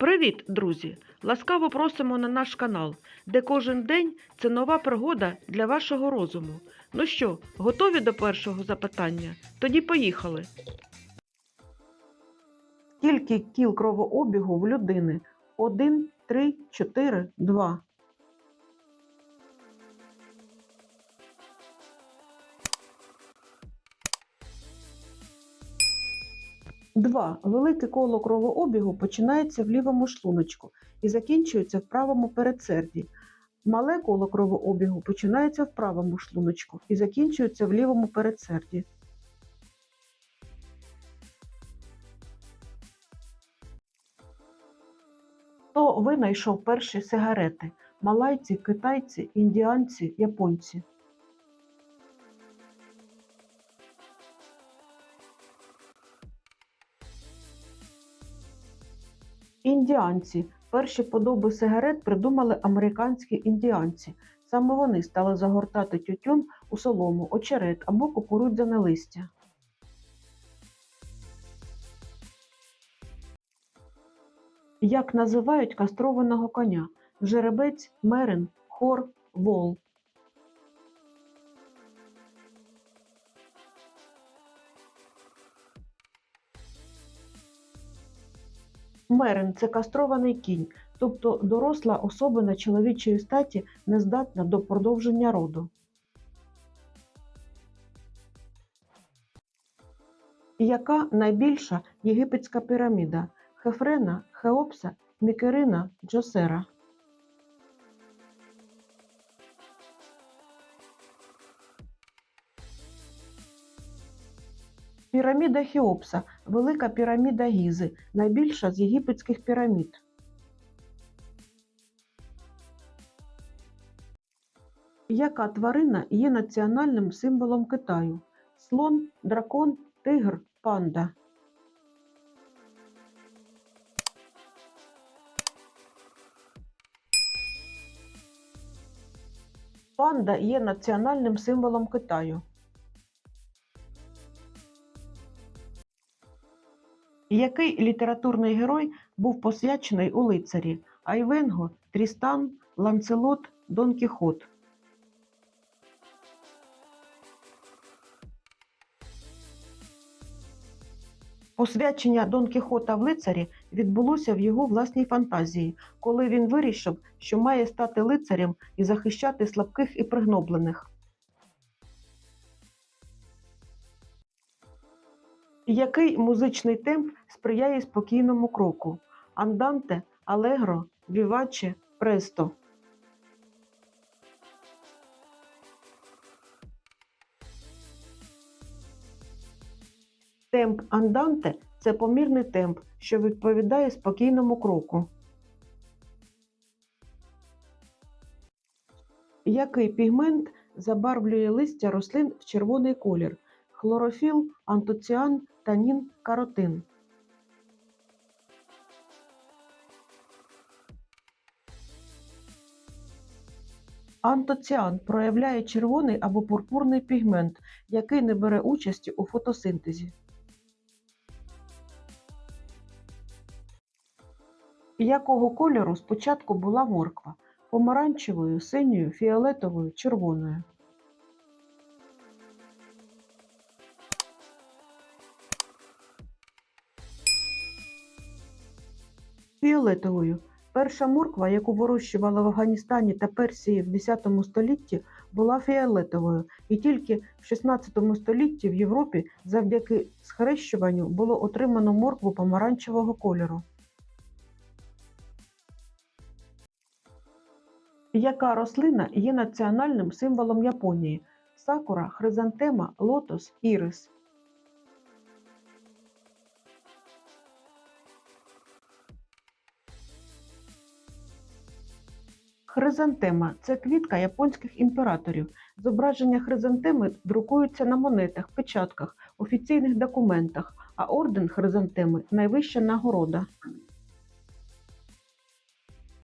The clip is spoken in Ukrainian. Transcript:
Привіт, друзі! Ласкаво просимо на наш канал, де кожен день це нова пригода для вашого розуму. Ну що, готові до першого запитання? Тоді поїхали. Скільки кіл кровообігу в людини? 1, 3, 4, 2. Два. Велике коло кровообігу починається в лівому шлуночку і закінчується в правому передсерді. Мале коло кровообігу починається в правому шлуночку і закінчується в лівому передсерді. Хто винайшов перші сигарети? Малайці, китайці, індіанці, японці. Індіанці. Перші подоби сигарет придумали американські індіанці. Саме вони стали загортати тютюн у солому, очерет або кукурудзяне листя. Як називають кастрованого коня? Жеребець, мерин, хор, вол. Мерин це кастрований кінь, тобто доросла особина чоловічої статі не здатна до продовження роду. Яка найбільша єгипетська піраміда? Хефрена, Хеопса, Мікерина, Джосера. Піраміда Хеопса – велика піраміда Гізи, найбільша з єгипетських пірамід. Яка тварина є національним символом Китаю? Слон, дракон, тигр, панда. Панда є національним символом Китаю. Який літературний герой був посвячений у лицарі? Айвенго, Трістан, Ланцелот, Дон Кіхот. Посвячення Дон Кіхота в лицарі відбулося в його власній фантазії, коли він вирішив, що має стати лицарем і захищати слабких і пригноблених. Який музичний темп сприяє спокійному кроку? Анданте, алегро, віваче, престо. Темп анданте це помірний темп, що відповідає спокійному кроку. Який пігмент забарвлює листя рослин в червоний колір? Хлорофіл, антоціан, танін, каротин. Антоціан проявляє червоний або пурпурний пігмент, який не бере участі у фотосинтезі. Якого кольору спочатку була морква? Помаранчевою, синьою, фіолетовою, червоною. Фіолетовою. Перша морква, яку вирощували в Афганістані та Персії в X столітті, була фіолетовою, і тільки в XVI столітті в Європі завдяки схрещуванню було отримано моркву помаранчевого кольору. Яка рослина є національним символом Японії? Сакура, хризантема, лотос, ірис. Хризантема це квітка японських імператорів. Зображення хризантеми друкуються на монетах, печатках, офіційних документах, а орден хризантеми найвища нагорода.